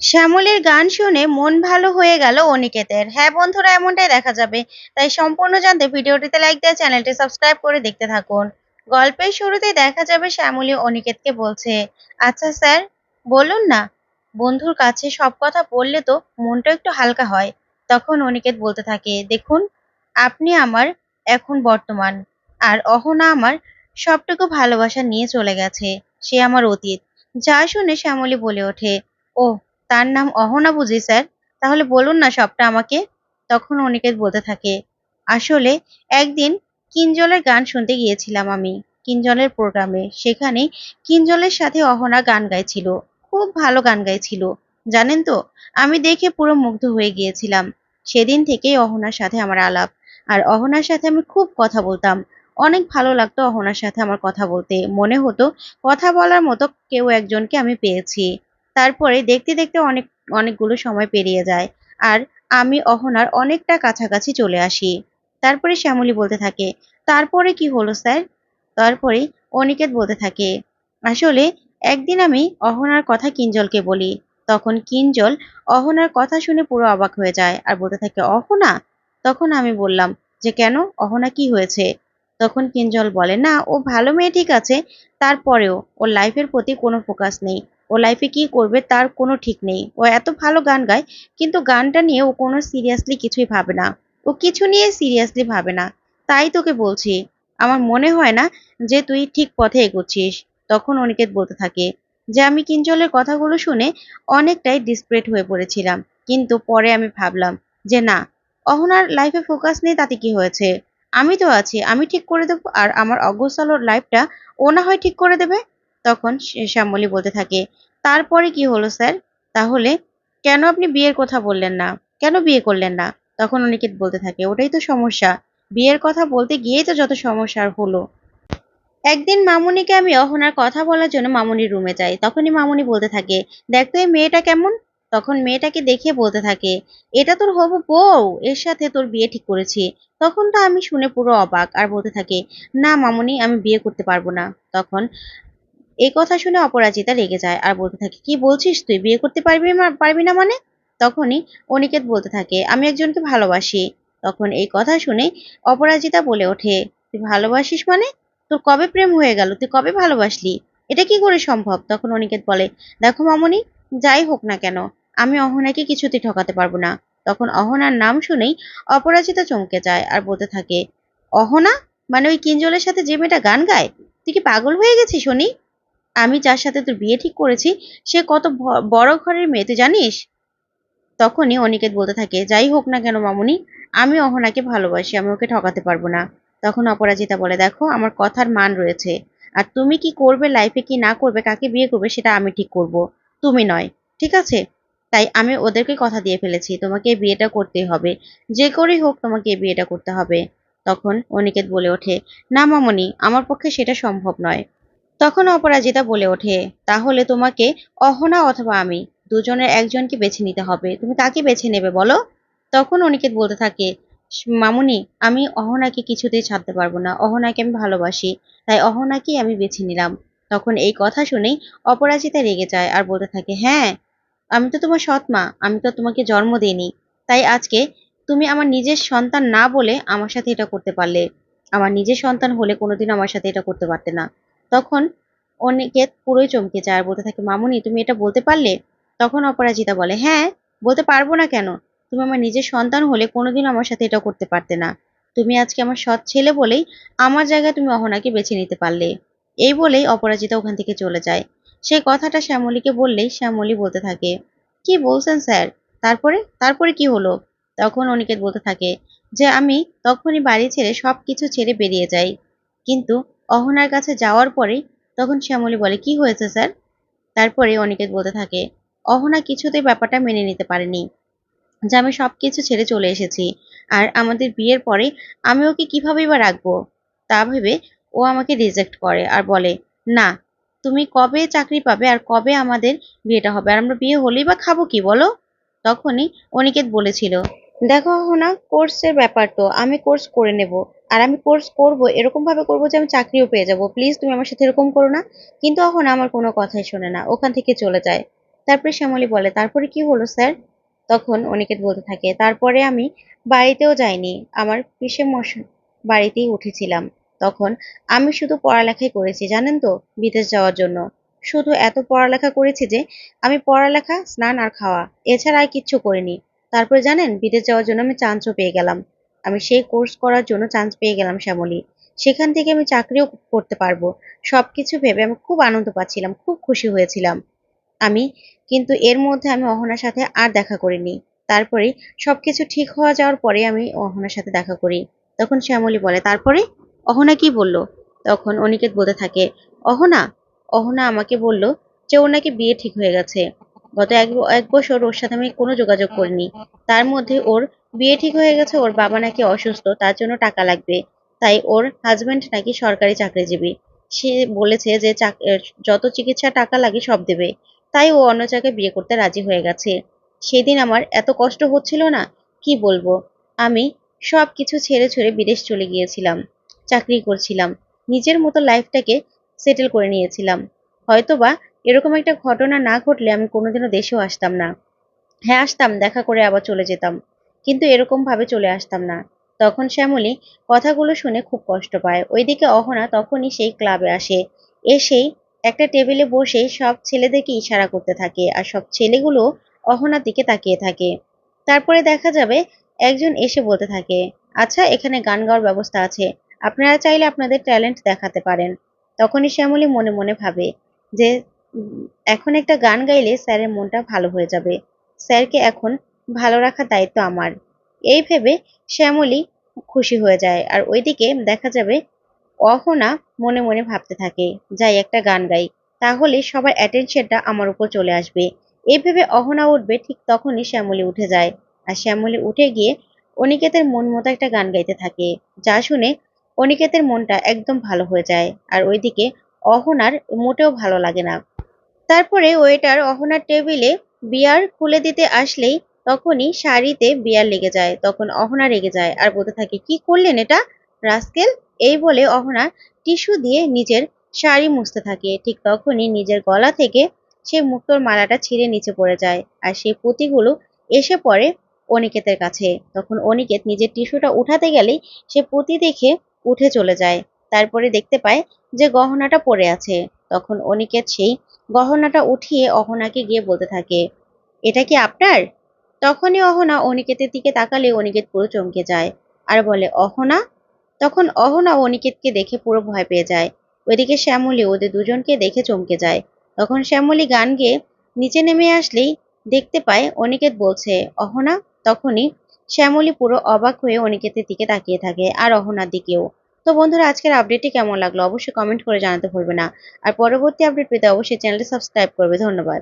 শ্যামলীর গান শুনে মন ভালো হয়ে গেল অনিকেতের। হ্যাঁ বন্ধুরা, এমনটাই দেখা যাবে। তাই সম্পূর্ণ জানতে ভিডিওটিতে লাইক দিয়ে চ্যানেলটি সাবস্ক্রাইব করে দেখতে থাকুন। গল্পের শুরুতেই দেখা যাবে শ্যামলী অনিকেতকে বলছে আচ্ছা স্যার, বলুন না, বন্ধুর কাছে সব কথা বললে তো মনটা একটু হালকা হয়। তখন অনিকেত বলতে থাকে, দেখুন, আপনি আমার এখন বর্তমান, আর অহনা আমার সবটুকু ভালোবাসা নিয়ে চলে গেছে। সে আমার অতীত। যা শুনে শ্যামলী বলে ওঠে ও তার নাম অহনা বুঝি স্যার। তাহলে বলুন না সবটা আমাকে। তখন অনিকেত বলতে থাকে, আসলে একদিন কিঞ্জলের গান শুনতে গিয়েছিলাম আমি, কিঞ্জলের প্রোগ্রামে। সেখানে কিঞ্জলের সাথে অহনা গান গাইছিল, খুব ভালো গান গাইছিল। জানেন তো, আমি দেখে পুরো মুগ্ধ হয়ে গিয়েছিলাম। সেদিন থেকেই অহনার সাথে আমার আলাপ। আর অহনার সাথে আমি খুব কথা বলতাম। অনেক ভালো লাগতো অহনার সাথে আমার কথা বলতে। মনে হতো, কথা বলার মতো কেউ একজনকে আমি পেয়েছি। তারপরে দেখতে দেখতে অনেক, অনেকগুলো সময় পেরিয়ে যায়। আর আমি, অহনার অনেকটা কাছাকাছি চলে আসি। তারপরে শ্যামলী বলতে থাকে, তারপরে কি হলো স্যার? তারপরে অনিকেত বলতে থাকে, আসলে একদিন আমি অহনার কথা কিঞ্জলকে বলি। তখন কিঞ্জল অহনার কথা শুনে পুরো অবাক হয়ে যায় আর বলতে থাকে, অহনা? তখন আমি বললাম, যে কেন? অহনা কি হয়েছে? তখন কিঞ্জল বলে, না, ও ভালো মেয়ে ঠিক আছে, তারপরেও ওর লাইফের প্রতি কোনো ফোকাস নেই। ও লাইফে কি করবে তার কোনো ঠিক নেই। ও এত ভালো গান গায়, কিন্তু গানটা নিয়ে ও কোনো সিরিয়াসলি কিছুই ভাবে না। ও কিছু নিয়ে সিরিয়াসলি ভাবে না। তাই তোকে বলছি, আমার মনে হয় না যে তুই ঠিক পথে এগোচ্ছিস। তখন অনিকেত বলতে থাকে, যে আমি কিঞ্জলের কথাগুলো শুনে অনেকটাই ডিসপ্রেট হয়ে পড়েছিলাম। কিন্তু পরে আমি ভাবলাম যে না, অহনার লাইফে ফোকাস নেই তাতে কি হয়েছে? আমি তো আছি, আমি ঠিক করে দেবো আর আমার অগোছালোর লাইফটা ও না হয় ঠিক করে দেবে? তখন শ্যামলী বলতে থাকে, তারপরে কি হলো স্যার? তাহলে কেন আপনি বিয়ের কথা বললেন না? কেন বিয়ে করলেন না? তখন অনিকেত বলতে থাকে, ওটাই তো সমস্যা। বিয়ের কথা বলতে গিয়েই তো যত সমস্যার হলো। একদিন মামুনিকে আমি অহনার কথা বলার জন্য মামুনির রুমে যাই। তখনই মামুনি বলতে থাকে, দেখ তো এই মেয়েটা কেমন? তখন মেয়েটাকে দেখে বলতে থাকে, এটা তোর হবু বউ, এর সাথে তোর বিয়ে ঠিক করেছি। তখন তো আমি শুনে পুরো অবাক, আর বলতে থাকে, না মামুনি, আমি বিয়ে করতে পারব না। তখন এই কথা শুনে অপরাজিতা রেগে যায় আর বলতে থাকে, কি বলছিস তুই? বিয়ে করতে পারবি পারবি না মানে? তখনই অনিকেত বলতে থাকে, আমি একজনকে ভালোবাসি। তখন এই কথা শুনে অপরাজিতা বলে ওঠে, তুই ভালোবাসিস মানে? তোর কবে প্রেম হয়ে গেল? তুই কবে ভালোবাসলি? এটা কি করে সম্ভব? তখন অনিকেত বলে, দেখো মামনি, যাই হোক না কেন, আমি অহনাকে কিছুতেই ঠকাতে পারব না। তখন অহনার নাম শুনেই অপরাজিতা চমকে যায় আর বলতে থাকে, অহনা? মানে ওই কিঞ্জলের সাথে যে মেয়েটা গান গায়? তুই কি পাগল হয়ে গেছিস শনি আমি যার সাথে তোর বিয়ে ঠিক করেছি, সে কত বড় ঘরের মেয়ে, তুই জানিস? তখনই অনিকেত বলতে থাকে, যাই হোক না কেন মামুনি, আমি অহনাকে ভালোবাসি, আমি ওকে ঠকাতে পারব না। তখন অপরাজিতা বলে, দেখো, আমার কথার মান রয়েছে, আর তুমি কি করবে লাইফে কি না করবে, কাকে বিয়ে করবে, সেটা আমি ঠিক করব, তুমি নয়, ঠিক আছে? তাই আমি ওদেরকে কথা দিয়ে ফেলেছি, তোমাকে বিয়েটা করতেই হবে, যে করেই হোক তোমাকে বিয়েটা করতে হবে। তখন অনিকেত বলে ওঠে, না মামনি, আমার পক্ষে সেটা সম্ভব নয়। তখন অপরাজিতা বলে ওঠে, তাহলে তোমাকে অহনা অথবা আমি, দুজনের একজনকে বেছে নিতে হবে। তুমি তাকে বেছে নেবে বলো? তখন অনিকেত বলতে থাকে, মামুনি, আমি অহনাকে কিছুতেই ছাড়তে পারব না। অহনাকে আমি ভালোবাসি, তাই অহনাকেই আমি বেছে নিলাম। তখন এই কথা শুনেই অপরাজিতা রেগে যায় আর বলতে থাকে হ্যাঁ আমি তো তোমার সৎ মা, আমি তো তোমাকে জন্ম দিইনি। তাই আজকে তুমি আমার নিজের সন্তান না বলে আমার সাথে এটা করতে পারলে। আমার নিজের সন্তান হলে কোনোদিন আমার সাথে এটা করতে পারতে না। তখন অনিকেত পুরোই চমকে যায় আর বলতে থাকে, মামুনি, তুমি এটা বলতে পারলে? তখন অপরাজিতা বলে হ্যাঁ বলতে পারব না কেন? তুমি আমার নিজের সন্তান হলে কোনোদিন আমার সাথে এটা করতে পারতে না। তুমি আজকে আমার সৎ ছেলে বলেই আমার জায়গায় তুমি অহনাকে বেছে নিতে পারলে। এই বলেই অপরাজিতা ওখান থেকে চলে যায়। সেই কথাটা শ্যামলীকে বললেই শ্যামলী বলতে থাকে, কি বলছেন স্যার? তারপরে? তারপরে কি হলো? তখন অনিকেত বলতে থাকে, যে আমি তখনই বাড়ি ছেড়ে সব কিছু ছেড়ে বেরিয়ে যাই। কিন্তু অহনার কাছে যাওয়ার পরে তখন শ্যামলী বলে, কি হয়েছে স্যার? তারপরে অনিকেত বলতে থাকে, অহনা কিছুতেই ব্যাপারটা মেনে নিতে পারেনি। যে আমি সব কিছু ছেড়ে চলে এসেছি আর আমাদের বিয়ের পরে আমি ওকে কিভাবেই বা রাখব? তা ভেবে ও আমাকে রিজেক্ট করে আর বলে, না, তুমি কবে চাকরি পাবে আর কবে আমাদের বিয়েটা হবে? আর আমরা বিয়ে হলেই বা খাব কি, বলো? তখনই অনিকেত বলেছিল, দেখো না কোর্সের ব্যাপার তো, আমি কোর্স করে নেব। আর আমি কোর্স করব এরকম ভাবে করব যে আমি চাকরিও পেয়ে যাব। প্লিজ তুমি আমার সাথে এরকম করো না। কিন্তু এখন আমার কোনো কথাই শোনে না। ওখান থেকে চলে যায়। তারপরে শ্যামলী বলে, তারপরে কি হলো স্যার? তখন অনিকেত বলতে থাকে, তারপরে আমি বাড়িতেও যাইনি। আমার পিসে মশাই বাড়িতেই উঠেছিলাম। তখন আমি শুধু পড়ালেখাই করেছি, জানেন তো, বিদেশ যাওয়ার জন্য। শুধু এত পড়ালেখা করেছি যে, আমি পড়ালেখা, স্নান আর খাওয়া, এছাড়া আর কিচ্ছু করিনি। তারপরে জানেন, বিদেশ যাওয়ার জন্য আমি চান্সও পেয়ে গেলাম। আমি সেই কোর্স করার জন্য চান্স পেয়ে গেলাম শ্যামলী। সেখান থেকে আমি চাকরিও করতে পারব। সবকিছু ভেবে আমি খুব আনন্দ পাচ্ছিলাম, খুব খুশি হয়েছিলাম। আমি, কিন্তু এর মধ্যে আমি অহনার সাথে আর দেখা করিনি। তারপরে সবকিছু ঠিক হওয়া যাওয়ার পরে আমি অহনার সাথে দেখা করি। তখন শ্যামলী বলে, তারপরে? অহনা কি বলল? তখন অনিকেত বলতে থাকে, অহনা অহনা আমাকে বলল যে ওর নাকি বিয়ে ঠিক হয়ে গেছে। গত এক এক বছর ওর সাথে আমি কোনো যোগাযোগ করিনি। তার মধ্যে ওর বিয়ে ঠিক হয়ে গেছে, ওর বাবা নাকি অসুস্থ, তার জন্য টাকা লাগবে। তাই ওর হাজবেন্ড নাকি সরকারি চাকরিজীবী। সে বলেছে যে যত চিকিৎসা টাকা লাগে সব দেবে। তাই ও অন্য জায়গায় বিয়ে করতে রাজি হয়ে গেছে। সেদিন আমার এত কষ্ট হচ্ছিল না, কি বলব? আমি সব কিছু ছেড়ে ছেড়ে বিদেশ চলে গিয়েছিলাম, চাকরি করছিলাম, নিজের মতো লাইফটাকে সেটেল করে নিয়েছিলাম। হয়তোবা এরকম একটা ঘটনা না ঘটলে আমি কোনোদিনও দেশেও আসতাম না। হ্যাঁ আসতাম, দেখা করে আবার চলে যেতাম। কিন্তু এরকম ভাবে চলে আসতাম না। তখন শ্যামলী কথাগুলো শুনে খুব কষ্ট পায়। ওইদিকে অহনা তখনই সেই ক্লাবে আসে। এসেই একটা টেবিলে বসে সব ছেলেদেরকে ইশারা করতে থাকে আর সব ছেলেগুলো অহনার দিকে তাকিয়ে থাকে। তারপরে দেখা যাবে একজন এসে বলতে থাকে আচ্ছা এখানে গান গাওয়ার ব্যবস্থা আছে। আপনারা চাইলে আপনাদের ট্যালেন্ট দেখাতে পারেন। তখনই শ্যামলী মনে মনে ভাবে যে এখন একটা গান গাইলে স্যারের মনটা ভালো হয়ে যাবে। স্যারকে এখন ভালো রাখার দায়িত্ব আমার। এই ভেবে শ্যামলী খুশি হয়ে যায় আর ওইদিকে দেখা যাবে অহনা মনে মনে ভাবতে থাকে, যাই একটা গান গাই, তাহলে সবার অ্যাটেনশনটা আমার উপর চলে আসবে। এই ভেবে অহনা উঠবে ঠিক তখনই শ্যামলী উঠে যায় আর শ্যামলী উঠে গিয়ে অনিকেতের মন মতো একটা গান গাইতে থাকে, যা শুনে অনিকেতের মনটা একদম ভালো হয়ে যায় আর ওইদিকে অহনার মোটেও ভালো লাগে না। তারপরে ওয়েটার অহনার টেবিলে বিয়ার খুলে দিতে আসলেই তখনই শাড়িতে বিয়ার লেগে যায়, তখন অহনা রেগে যায় আর বলতে থাকে, কি করলেন এটা রাস্কেল? এই বলে অহনা টিস্যু দিয়ে নিজের শাড়ি মুছতে থাকে। ঠিক তখনই নিজের গলা থেকে সে মুক্তোর মালাটা ছিঁড়ে নিচে পড়ে যায় আর সেই পুঁতিগুলো এসে পড়ে অনিকেতের কাছে। তখন অনিকেত নিজের টিস্যুটা উঠাতে গেলেই সে পুঁতি দেখে উঠে চলে যায়। তারপরে দেখতে পায় যে গহনাটা পড়ে আছে। তখন অনিকেত সেই গহনাটা উঠিয়ে অহনাকে গিয়ে বলতে থাকে, এটা কি আপনার? তখনই অহনা অনিকেতের দিকে তাকালে অনিকেত পুরো চমকে যায় আর বলে, অহনা? তখন অহনা অনিকেতকে দেখে পুরো ভয় পেয়ে যায়। ওইদিকে শ্যামলী ওদের দুজনকে দেখে চমকে যায়। তখন শ্যামলী গান গেয়ে নিচে নেমে আসলেই দেখতে পায় অনিকেত বলছে, অহনা? তখনই শ্যামলী পুরো অবাক হয়ে অনিকেতের দিকে তাকিয়ে থাকে আর অহনার দিকেও। তো বন্ধুরা, আজকের আপডেটটি কেমন লাগল অবশ্যই কমেন্ট করে জানাতে ভুলবে না। আর পরবর্তী আপডেট পেতে অবশ্যই চ্যানেলটি সাবস্ক্রাইব করবে। ধন্যবাদ।